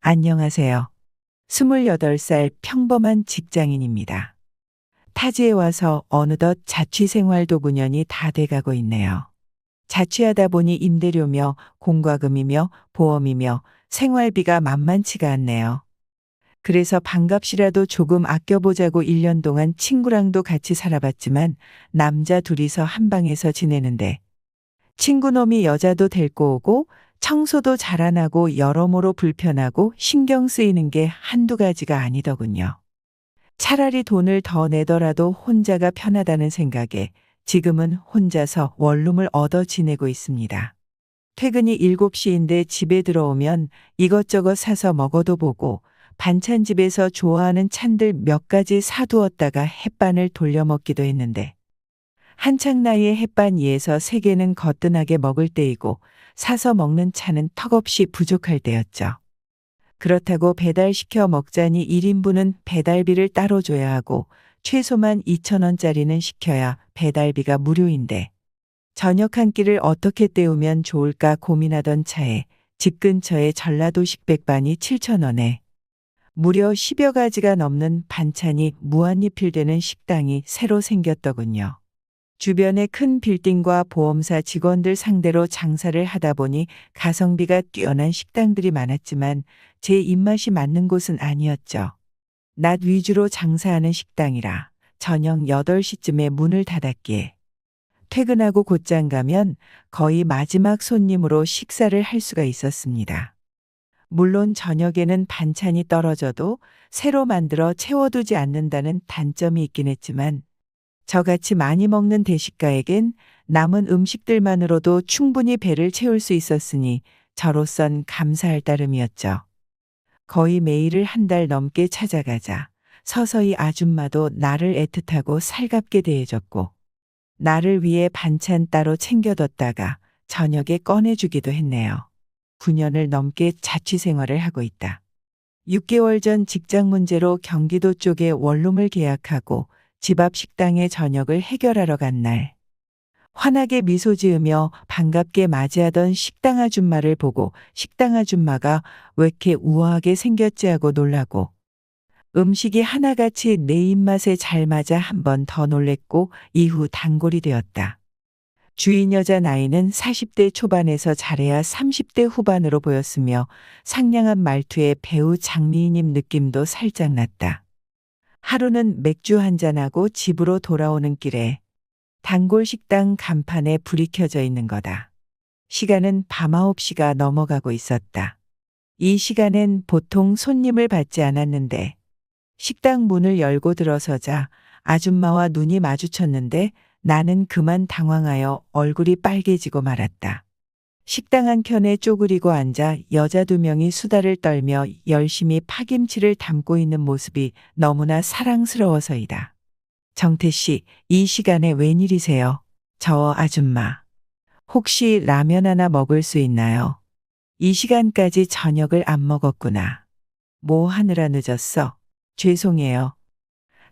안녕하세요. 28살 평범한 직장인입니다. 타지에 와서 어느덧 자취 생활도 9년이 다 돼가고 있네요. 자취하다 보니 임대료며 공과금이며 보험이며 생활비가 만만치가 않네요. 그래서 반값이라도 조금 아껴보자고 1년 동안 친구랑도 같이 살아봤지만 남자 둘이서 한 방에서 지내는데 친구놈이 여자도 데리고 오고 청소도 잘 안 하고 여러모로 불편하고 신경 쓰이는 게 한두 가지가 아니더군요. 차라리 돈을 더 내더라도 혼자가 편하다는 생각에 지금은 혼자서 원룸을 얻어 지내고 있습니다. 퇴근이 7시인데 집에 들어오면 이것저것 사서 먹어도 보고 반찬집에서 좋아하는 찬들 몇 가지 사두었다가 햇반을 돌려 먹기도 했는데 한창 나이에 햇반 2에서 3개는 거뜬하게 먹을 때이고 사서 먹는 차는 턱없이 부족할 때였죠. 그렇다고 배달시켜 먹자니 1인분은 배달비를 따로 줘야 하고 최소만 2,000원짜리는 시켜야 배달비가 무료인데 저녁 한 끼를 어떻게 때우면 좋을까 고민하던 차에 집 근처에 전라도 식 백반이 7,000원에 무려 10여 가지가 넘는 반찬이 무한리필되는 식당이 새로 생겼더군요. 주변에 큰 빌딩과 보험사 직원들 상대로 장사를 하다 보니 가성비가 뛰어난 식당들이 많았지만 제 입맛이 맞는 곳은 아니었죠. 낮 위주로 장사하는 식당이라 저녁 8시쯤에 문을 닫았기에 퇴근하고 곧장 가면 거의 마지막 손님으로 식사를 할 수가 있었습니다. 물론 저녁에는 반찬이 떨어져도 새로 만들어 채워두지 않는다는 단점이 있긴 했지만 저같이 많이 먹는 대식가에겐 남은 음식들만으로도 충분히 배를 채울 수 있었으니 저로선 감사할 따름이었죠. 거의 매일을 한 달 넘게 찾아가자 서서히 아줌마도 나를 애틋하고 살갑게 대해줬고 나를 위해 반찬 따로 챙겨뒀다가 저녁에 꺼내주기도 했네요. 9년을 넘게 자취 생활을 하고 있다. 6개월 전 직장 문제로 경기도 쪽에 원룸을 계약하고 집 앞 식당에 저녁을 해결하러 간 날. 환하게 미소 지으며 반갑게 맞이하던 식당 아줌마를 보고 식당 아줌마가 왜 이렇게 우아하게 생겼지 하고 놀라고 음식이 하나같이 내 입맛에 잘 맞아 한 번 더 놀랬고 이후 단골이 되었다. 주인 여자 나이는 40대 초반에서 잘해야 30대 후반으로 보였으며 상냥한 말투에 배우 장미희님 느낌도 살짝 났다. 하루는 맥주 한잔하고 집으로 돌아오는 길에 단골 식당 간판에 불이 켜져 있는 거다. 시간은 밤 9시가 넘어가고 있었다. 이 시간엔 보통 손님을 받지 않았는데 식당 문을 열고 들어서자 아줌마와 눈이 마주쳤는데 나는 그만 당황하여 얼굴이 빨개지고 말았다. 식당 한켠에 쪼그리고 앉아 여자 두 명이 수다를 떨며 열심히 파김치를 담고 있는 모습이 너무나 사랑스러워서이다. 정태 씨, 이 시간에 웬일이세요? 저 아줌마. 혹시 라면 하나 먹을 수 있나요? 이 시간까지 저녁을 안 먹었구나. 뭐 하느라 늦었어? 죄송해요.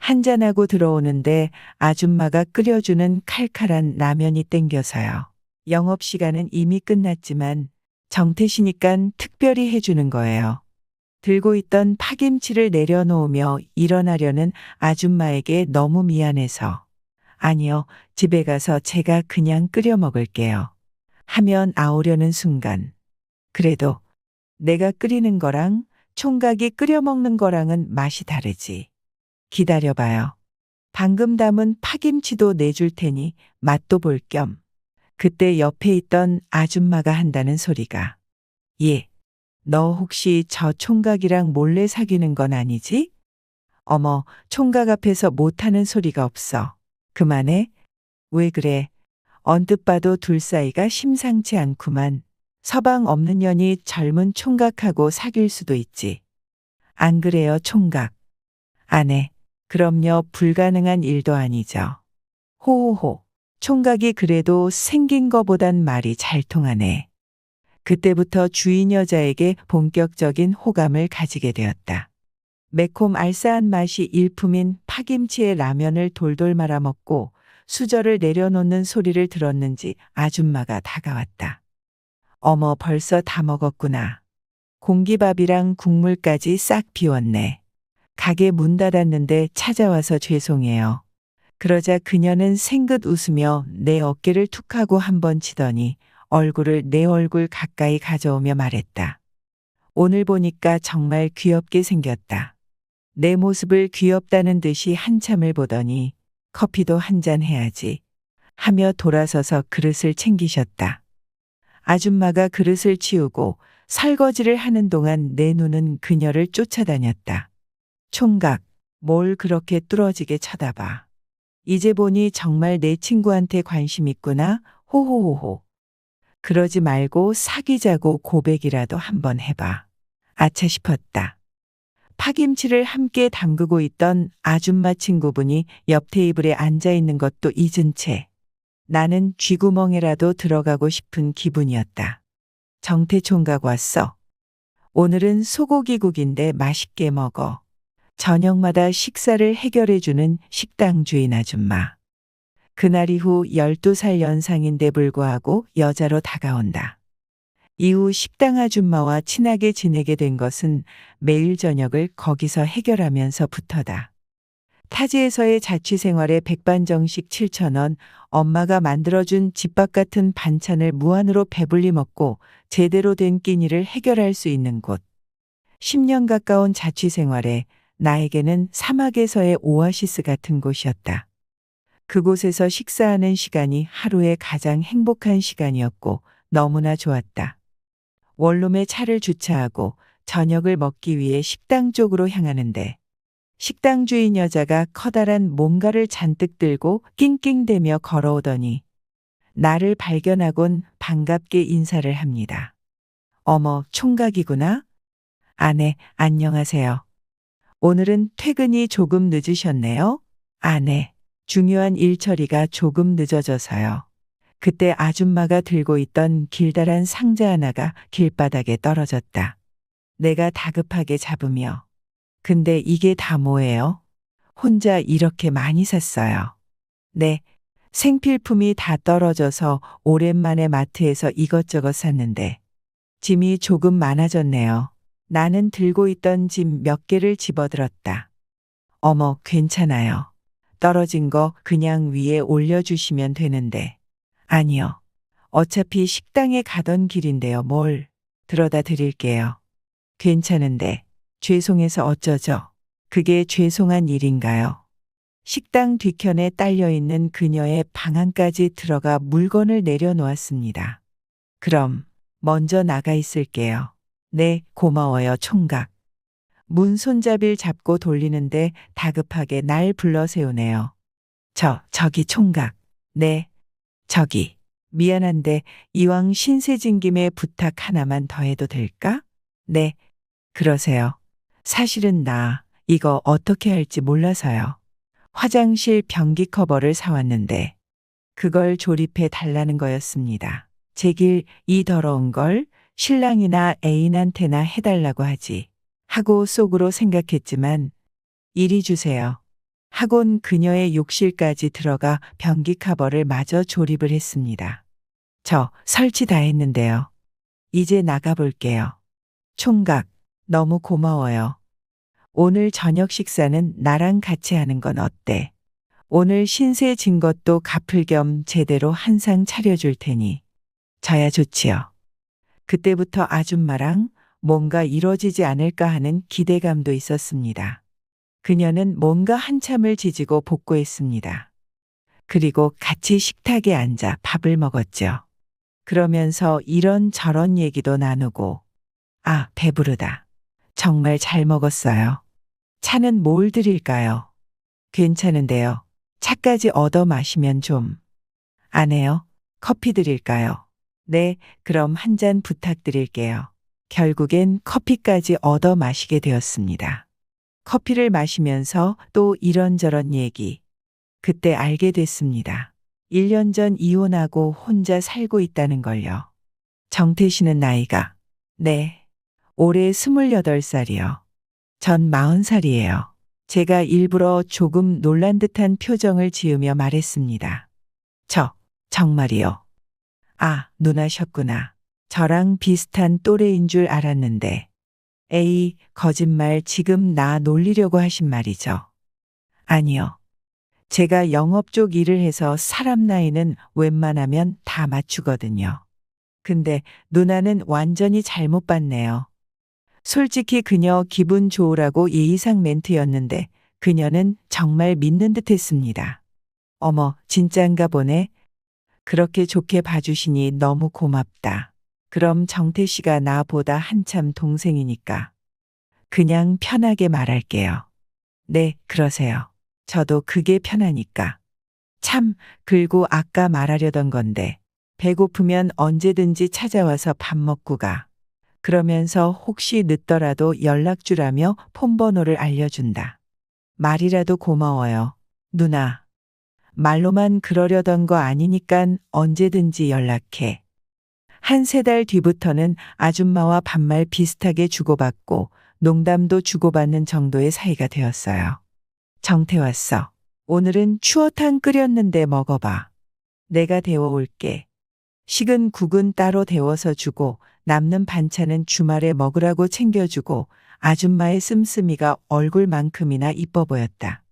한잔하고 들어오는데 아줌마가 끓여주는 칼칼한 라면이 땡겨서요. 영업시간은 이미 끝났지만 정태시니깐 특별히 해주는 거예요. 들고 있던 파김치를 내려놓으며 일어나려는 아줌마에게 너무 미안해서 아니요, 집에 가서 제가 그냥 끓여 먹을게요. 하면 아오려는 순간 그래도 내가 끓이는 거랑 총각이 끓여 먹는 거랑은 맛이 다르지. 기다려봐요. 방금 담은 파김치도 내줄 테니 맛도 볼 겸. 그때 옆에 있던 아줌마가 한다는 소리가 예, 너 혹시 저 총각이랑 몰래 사귀는 건 아니지? 어머, 총각 앞에서 못하는 소리가 없어. 그만해. 왜 그래? 언뜻 봐도 둘 사이가 심상치 않구만. 서방 없는 년이 젊은 총각하고 사귈 수도 있지. 안 그래요, 총각? 아내. 그럼요, 불가능한 일도 아니죠. 호호호. 총각이 그래도 생긴 거보단 말이 잘 통하네. 그때부터 주인 여자에게 본격적인 호감을 가지게 되었다. 매콤 알싸한 맛이 일품인 파김치에 라면을 돌돌 말아 먹고 수저를 내려놓는 소리를 들었는지 아줌마가 다가왔다. 어머 벌써 다 먹었구나. 공기밥이랑 국물까지 싹 비웠네. 가게 문 닫았는데 찾아와서 죄송해요. 그러자 그녀는 생긋 웃으며 내 어깨를 툭 하고 한 번 치더니 얼굴을 내 얼굴 가까이 가져오며 말했다. 오늘 보니까 정말 귀엽게 생겼다. 내 모습을 귀엽다는 듯이 한참을 보더니 커피도 한 잔 해야지 하며 돌아서서 그릇을 챙기셨다. 아줌마가 그릇을 치우고 설거지를 하는 동안 내 눈은 그녀를 쫓아다녔다. 총각, 뭘 그렇게 뚫어지게 쳐다봐. 이제 보니 정말 내 친구한테 관심 있구나. 호호호호. 그러지 말고 사귀자고 고백이라도 한번 해봐. 아차 싶었다. 파김치를 함께 담그고 있던 아줌마 친구분이 옆 테이블에 앉아 있는 것도 잊은 채 나는 쥐구멍에라도 들어가고 싶은 기분이었다. 정태 총각 왔어. 오늘은 소고기국인데 맛있게 먹어. 저녁마다 식사를 해결해주는 식당 주인 아줌마. 그날 이후 12살 연상인데 불구하고 여자로 다가온다. 이후 식당 아줌마와 친하게 지내게 된 것은 매일 저녁을 거기서 해결하면서부터다. 타지에서의 자취 생활에 백반정식 7천원, 엄마가 만들어준 집밥 같은 반찬을 무한으로 배불리 먹고 제대로 된 끼니를 해결할 수 있는 곳. 10년 가까운 자취 생활에 나에게는 사막에서의 오아시스 같은 곳이었다. 그곳에서 식사하는 시간이 하루의 가장 행복한 시간이었고 너무나 좋았다. 원룸에 차를 주차하고 저녁을 먹기 위해 식당 쪽으로 향하는데 식당 주인 여자가 커다란 뭔가를 잔뜩 들고 낑낑대며 걸어오더니 나를 발견하곤 반갑게 인사를 합니다. 어머, 총각이구나? 아내, 안녕하세요. 오늘은 퇴근이 조금 늦으셨네요? 아내, 중요한 일 처리가 조금 늦어져서요. 그때 아줌마가 들고 있던 길다란 상자 하나가 길바닥에 떨어졌다. 내가 다급하게 잡으며 근데 이게 다 뭐예요? 혼자 이렇게 많이 샀어요. 네. 생필품이 다 떨어져서 오랜만에 마트에서 이것저것 샀는데 짐이 조금 많아졌네요. 나는 들고 있던 짐 몇 개를 집어들었다. 어머, 괜찮아요. 떨어진 거 그냥 위에 올려주시면 되는데. 아니요. 어차피 식당에 가던 길인데요. 뭘 들어다 드릴게요. 괜찮은데. 죄송해서 어쩌죠? 그게 죄송한 일인가요? 식당 뒤편에 딸려 있는 그녀의 방 안까지 들어가 물건을 내려놓았습니다. 그럼 먼저 나가 있을게요. 네, 고마워요, 총각. 문 손잡이를 잡고 돌리는데 다급하게 날 불러 세우네요. 저, 저기 총각. 네, 저기. 미안한데 이왕 신세진 김에 부탁 하나만 더 해도 될까? 네, 그러세요. 사실은 나 이거 어떻게 할지 몰라서요. 화장실 변기 커버를 사왔는데 그걸 조립해 달라는 거였습니다. 제길 이 더러운 걸 신랑이나 애인한테나 해달라고 하지. 하고 속으로 생각했지만 이리 주세요. 하곤 그녀의 욕실까지 들어가 변기 커버를 마저 조립을 했습니다. 저 설치 다 했는데요. 이제 나가볼게요. 총각, 너무 고마워요. 오늘 저녁 식사는 나랑 같이 하는 건 어때? 오늘 신세 진 것도 갚을 겸 제대로 한 상 차려줄 테니. 저야 좋지요. 그때부터 아줌마랑 뭔가 이뤄지지 않을까 하는 기대감도 있었습니다. 그녀는 뭔가 한참을 지지고 복구했습니다. 그리고 같이 식탁에 앉아 밥을 먹었죠. 그러면서 이런저런 얘기도 나누고, 아, 배부르다. 정말 잘 먹었어요. 차는 뭘 드릴까요? 괜찮은데요. 차까지 얻어 마시면 좀. 안 해요? 커피 드릴까요? 네, 그럼 한 잔 부탁드릴게요. 결국엔 커피까지 얻어 마시게 되었습니다. 커피를 마시면서 또 이런저런 얘기. 그때 알게 됐습니다. 1년 전 이혼하고 혼자 살고 있다는 걸요. 정태 씨는 나이가, 네, 올해 28살이요. 전 40살이에요. 제가 일부러 조금 놀란 듯한 표정을 지으며 말했습니다. 저, 정말이요. 아, 누나셨구나. 저랑 비슷한 또래인 줄 알았는데, 에이, 거짓말 지금 나 놀리려고 하신 말이죠. 아니요. 제가 영업 쪽 일을 해서 사람 나이는 웬만하면 다 맞추거든요. 근데 누나는 완전히 잘못 봤네요. 솔직히 그녀 기분 좋으라고 예의상 멘트였는데 그녀는 정말 믿는 듯 했습니다. 어머, 진짠가 보네. 그렇게 좋게 봐주시니 너무 고맙다. 그럼 정태 씨가 나보다 한참 동생이니까. 그냥 편하게 말할게요. 네, 그러세요. 저도 그게 편하니까. 참, 그리고 아까 말하려던 건데, 배고프면 언제든지 찾아와서 밥 먹고 가. 그러면서 혹시 늦더라도 연락 주라며 폰 번호를 알려준다. 말이라도 고마워요. 누나. 말로만 그러려던 거 아니니깐 언제든지 연락해. 한 세 달 뒤부터는 아줌마와 반말 비슷하게 주고받고 농담도 주고받는 정도의 사이가 되었어요. 정태 왔어. 오늘은 추어탕 끓였는데 먹어봐. 내가 데워올게. 식은 국은 따로 데워서 주고 남는 반찬은 주말에 먹으라고 챙겨주고 아줌마의 씀씀이가 얼굴만큼이나 이뻐 보였다.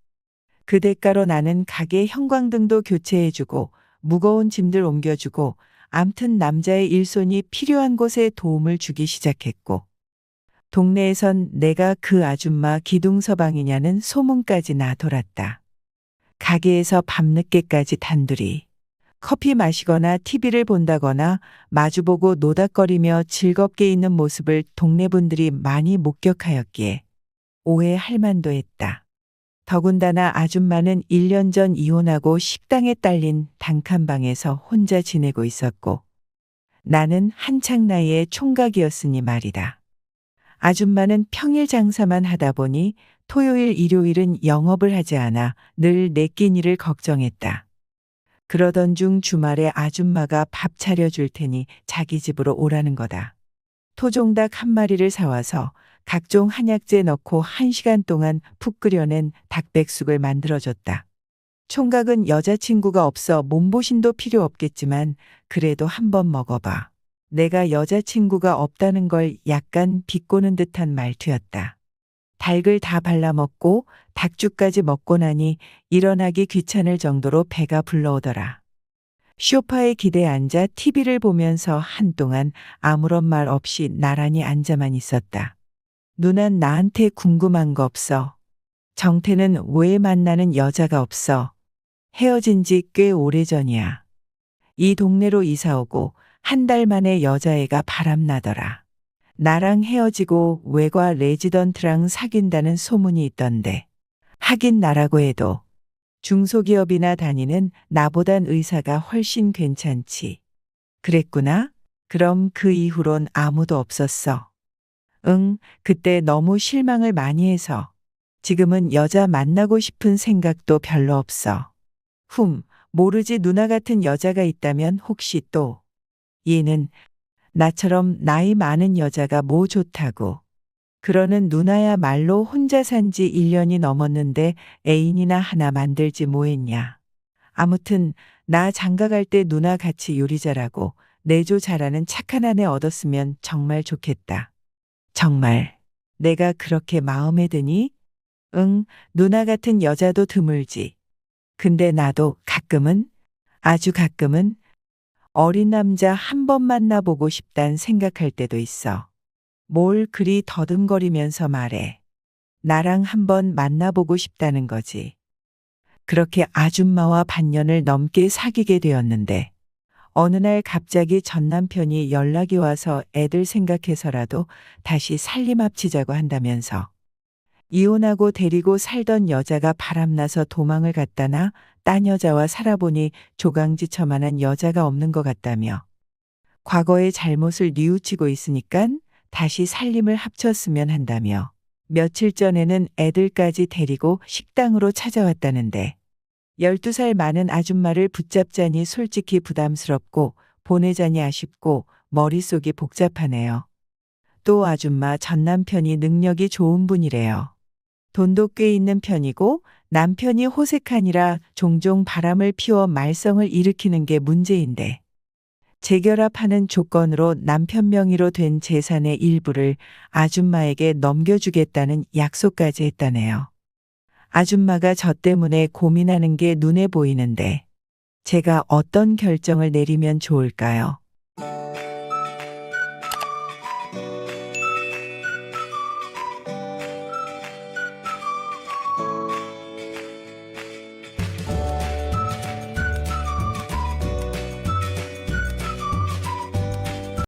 그 대가로 나는 가게 형광등도 교체해주고 무거운 짐들 옮겨주고 암튼 남자의 일손이 필요한 곳에 도움을 주기 시작했고 동네에선 내가 그 아줌마 기둥 서방이냐는 소문까지 나 돌았다. 가게에서 밤늦게까지 단둘이 커피 마시거나 TV를 본다거나 마주보고 노닥거리며 즐겁게 있는 모습을 동네 분들이 많이 목격하였기에 오해할 만도 했다. 더군다나 아줌마는 1년 전 이혼하고 식당에 딸린 단칸방에서 혼자 지내고 있었고 나는 한창 나이에 총각이었으니 말이다. 아줌마는 평일 장사만 하다 보니 토요일, 일요일은 영업을 하지 않아 늘 내 끼니를 걱정했다. 그러던 중 주말에 아줌마가 밥 차려줄 테니 자기 집으로 오라는 거다. 토종닭 한 마리를 사와서 각종 한약재 넣고 한 시간 동안 푹 끓여낸 닭백숙을 만들어줬다. 총각은 여자친구가 없어 몸보신도 필요 없겠지만 그래도 한번 먹어봐. 내가 여자친구가 없다는 걸 약간 비꼬는 듯한 말투였다. 닭을 다 발라먹고 닭죽까지 먹고 나니 일어나기 귀찮을 정도로 배가 불러오더라. 쇼파에 기대 앉아 TV를 보면서 한동안 아무런 말 없이 나란히 앉아만 있었다. 누난 나한테 궁금한 거 없어. 정태는 왜 만나는 여자가 없어. 헤어진 지 꽤 오래전이야. 이 동네로 이사 오고 한 달 만에 여자애가 바람나더라. 나랑 헤어지고 외과 레지던트랑 사귄다는 소문이 있던데. 하긴 나라고 해도 중소기업이나 다니는 나보단 의사가 훨씬 괜찮지. 그랬구나? 그럼 그 이후론 아무도 없었어. 응, 그때 너무 실망을 많이 해서. 지금은 여자 만나고 싶은 생각도 별로 없어. 흠, 모르지 누나 같은 여자가 있다면 혹시 또. 얘는 나처럼 나이 많은 여자가 뭐 좋다고. 그러는 누나야말로 혼자 산 지 1년이 넘었는데 애인이나 하나 만들지 뭐했냐. 아무튼 나 장가 갈 때 누나 같이 요리 잘하고 내조 잘하는 착한 아내 얻었으면 정말 좋겠다. 정말 내가 그렇게 마음에 드니? 응, 누나 같은 여자도 드물지. 근데 나도 가끔은, 아주 가끔은 어린 남자 한 번 만나보고 싶단 생각할 때도 있어. 뭘 그리 더듬거리면서 말해. 나랑 한 번 만나보고 싶다는 거지. 그렇게 아줌마와 반년을 넘게 사귀게 되었는데, 어느 날 갑자기 전 남편이 연락이 와서 애들 생각해서라도 다시 살림 합치자고 한다면서 이혼하고 데리고 살던 여자가 바람나서 도망을 갔다나 딴 여자와 살아보니 조강지처만한 여자가 없는 것 같다며 과거의 잘못을 뉘우치고 있으니깐 다시 살림을 합쳤으면 한다며 며칠 전에는 애들까지 데리고 식당으로 찾아왔다는데 12살 많은 아줌마를 붙잡자니 솔직히 부담스럽고 보내자니 아쉽고 머릿속이 복잡하네요. 또 아줌마 전 남편이 능력이 좋은 분이래요. 돈도 꽤 있는 편이고 남편이 호색하니라 종종 바람을 피워 말썽을 일으키는 게 문제인데 재결합하는 조건으로 남편 명의로 된 재산의 일부를 아줌마에게 넘겨주겠다는 약속까지 했다네요. 아줌마가 저 때문에 고민하는 게 눈에 보이는데 제가 어떤 결정을 내리면 좋을까요?